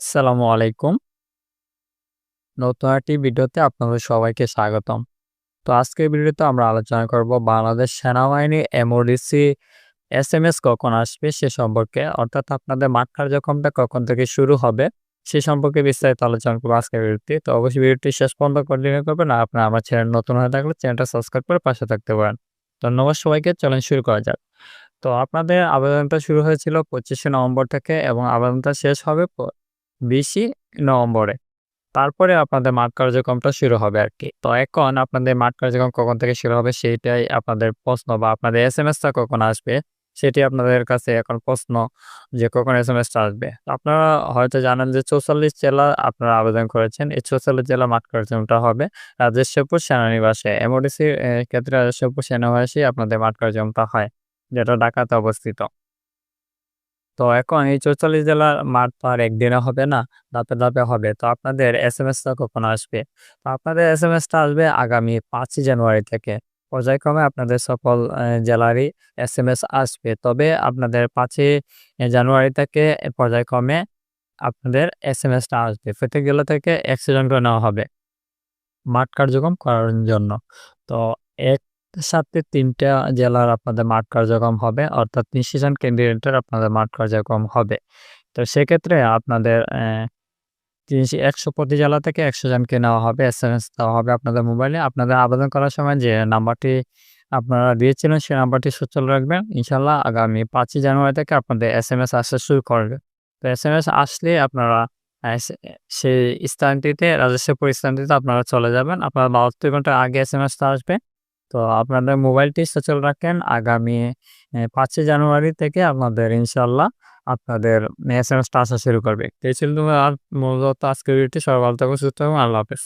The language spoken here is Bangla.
আসসালামু আলাইকুম। নতুন একটি ভিডিওতে আপনাদের সবাইকে স্বাগতম। তো আজকের ভিডিওতে আমরা আলোচনা করব বাংলাদেশ সেনাবাহিনী এমওডিসি এস এম এস কখন আসবে সে সম্পর্কে, অর্থাৎ আপনাদের মাঠ কার্যক্রমটা কখন থেকে শুরু হবে সে সম্পর্কে বিস্তারিত আলোচনা করব আজকের ভিডিওতে। তো অবশ্যই ভিডিওটি শেষ পর্যন্ত কন্টিনিউ করবেন আর আপনারা আমার চ্যানেল নতুন হয়ে থাকলে চ্যানেলটা সাবস্ক্রাইব করে পাশে থাকতে পারেন। ধন্যবাদ সবাইকে, চলেন শুরু করা যাক। তো আপনাদের আবেদনটা শুরু হয়েছিল পঁচিশে নভেম্বর থেকে এবং আবেদনটা শেষ হবে বিশই নভেম্বরে। তারপরে আপনাদের মাঠ কার্যক্রমটা শুরু হবে আর কি। তো এখন আপনাদের মাঠ কার্যক্রম কখন থেকে শুরু হবে সেইটাই আপনাদের প্রশ্ন বা আপনাদের এসএমএসটা কখন আসবে সেটি আপনাদের কাছে এখন প্রশ্ন যে কখন এসএমএসটা আসবে। আপনারা হয়তো জানেন যে চৌচল্লিশ জেলা আপনারা আবেদন করেছেন। এই চৌচল্লিশ জেলা মাঠ কার্যক্রমটা হবে রাজেশ্বরপুর সেনানিবাসে। এমওডিসির ক্ষেত্রে রাজেশ্বরপুর সেনানিবাসেই আপনাদের মাঠ কার্যক্রমটা হয়, যেটা ঢাকাতে অবস্থিত। তো এখন এই চৌচল্লিশ জেলার মাঠ তো আর একদিনে হবে না, ধাপে ধাপে হবে। তো আপনাদের এস এম এসটা কখন আসবে? তো আপনাদের এস এম এসটা আসবে আগামী পাঁচই জানুয়ারি থেকে। পর্যায়ক্রমে আপনাদের সকল জেলারই এস এম এস আসবে। তবে আপনাদের পাঁচই জানুয়ারি থেকে পর্যায়ক্রমে আপনাদের এস এম এসটা আসবে। প্রত্যেক জেলা থেকে করে নেওয়া হবে। মাঠ কার্যক্রম করার জন্য। তো এক সাথে তিনটা জেলার আপনাদের মাঠ কার্যক্রম হবে, অর্থাৎ তিনশো জন ক্যান্ডিডেটের আপনাদের মাঠ কার্যক্রম হবে। তো সেক্ষেত্রে আপনাদের তিনশো একশো প্রতি জেলা থেকে একশো জনকে নেওয়া হবে এস এম এস দেওয়া হবে আপনাদের মোবাইলে। আপনাদের আবেদন করার সময় যে নাম্বারটি আপনারা দিয়েছিলেন সেই নাম্বারটি সচল রাখবেন। ইনশাল্লাহ আগামী পাঁচই জানুয়ারি থেকে আপনাদের এস এম এস আসা শুরু করবে। তো এস এম এস আসলে আপনারা সেই স্থানটিতে রাজস্বপুর স্থানটিতে আপনারা চলে যাবেন। আপনারা বাহাত্তর ঘণ্টা আগে এস এম এসটা আসবে। তো আপনাদের মোবাইলটি সচল রাখেন। আগামী পাঁচই জানুয়ারি থেকে আপনাদের ইনশাল্লাহ আপনাদের এস এম আসা শুরু করবে। এই ছিল মূলত আজকের ভিডিওটি। সবাই ভালো থাকুন, সুস্থ থাকুন। আল্লাহ হাফেজ।